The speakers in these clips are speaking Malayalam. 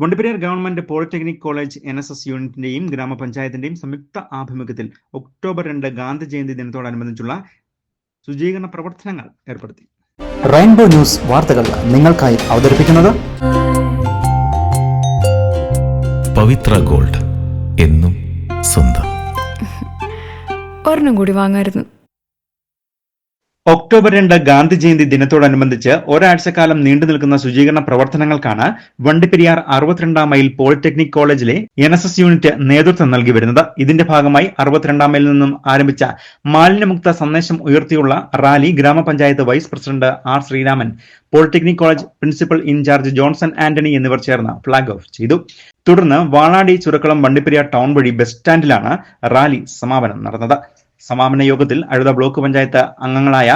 Vandiperiyar government polytechnic college N S S യൂണിറ്റിന്റെയും ഗ്രാമപഞ്ചായത്തിന്റെയും സംയുക്ത ആഭിമുഖ്യത്തിൽ ഒക്ടോബർ രണ്ട് ഗാന്ധി ജയന്തി ദിനത്തോടനുബന്ധിച്ചുള്ള ശുചീകരണ പ്രവർത്തനങ്ങൾ ഏർപ്പെടുത്തി. റെയിൻബോ ന്യൂസ് വാർത്തകൾ നിങ്ങൾക്കായി അവതരിപ്പിക്കുന്നത് പവിത്ര ഗോൾഡ് എന്നും സ്വന്തം. ഒരെണ്ണം കൂടി വാങ്ങായിരുന്നു. ഒക്ടോബർ രണ്ട് ഗാന്ധി ജയന്തി ദിനത്തോടനുബന്ധിച്ച് ഒരാഴ്ചക്കാലം നീണ്ടു നിൽക്കുന്ന ശുചീകരണ പ്രവർത്തനങ്ങൾക്കാണ് വണ്ടിപ്പെരിയാർ അറുപത്തിരണ്ടാം മൈൽ പോളിടെക്നിക് കോളേജിലെ എൻ എസ് എസ് യൂണിറ്റ് നേതൃത്വം നൽകി വരുന്നത്. ഇതിന്റെ ഭാഗമായി അറുപത്തിരണ്ടാം മൈലിൽ നിന്നും ആരംഭിച്ച മാലിന്യമുക്ത സന്ദേശം ഉയർത്തിയുള്ള റാലി ഗ്രാമപഞ്ചായത്ത് vice president R Sreeraman polytechnic college principal in charge Johnson Antony എന്നിവർ ചേർന്ന് ഫ്ളാഗ് ഓഫ് ചെയ്തു. തുടർന്ന് വാളാടി ചുരക്കളം വണ്ടിപ്പെരിയാർ ടൗൺ വഴി ബസ് സ്റ്റാൻഡിലാണ് റാലി സമാപനം നടന്നത്. സമാപന യോഗത്തിൽ അഴുത ബ്ലോക്ക് പഞ്ചായത്ത് അംഗങ്ങളായ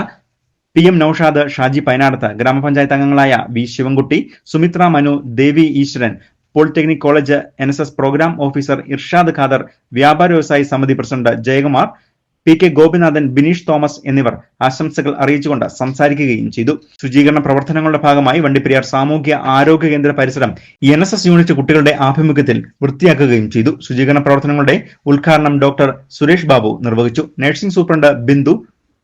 പി എം നൌഷാദ് ഷാജി പൈനാടത്ത് ഗ്രാമപഞ്ചായത്ത് അംഗങ്ങളായ V Sivankutty Sumithra Manu Devi Eswaran polytechnic college N programme officer Irshad Khader വ്യാപാര വ്യവസായി സമിതി president Jayakumar P K Gopinathan Bineesh Thomas എന്നിവർ ആശംസകൾ അറിയിച്ചുകൊണ്ട് സംസാരിക്കുകയും ചെയ്തു. ശുചീകരണ പ്രവർത്തനങ്ങളുടെ ഭാഗമായി വണ്ടിപ്പെരിയാർ സാമൂഹ്യ ആരോഗ്യ കേന്ദ്ര പരിസരം എൻ എസ് എസ് യൂണിറ്റ് കുട്ടികളുടെ ആഭിമുഖ്യത്തിൽ വൃത്തിയാക്കുകയും ചെയ്തു. ശുചീകരണ പ്രവർത്തനങ്ങളുടെ ഉദ്ഘാടനം ഡോക്ടർ സുരേഷ് ബാബു നിർവഹിച്ചു. നഴ്സിംഗ് സൂപ്രണ്ട് ബിന്ദു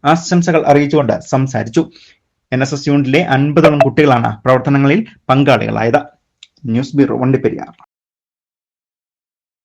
ആശംസകൾ അറിയിച്ചുകൊണ്ട് സംസാരിച്ചു. എൻ എസ് എസ് യൂണിറ്റിലെ അൻപതോളം കുട്ടികളാണ് പ്രവർത്തനങ്ങളിൽ പങ്കാളികളായത്. News bureau Vandiperiyar.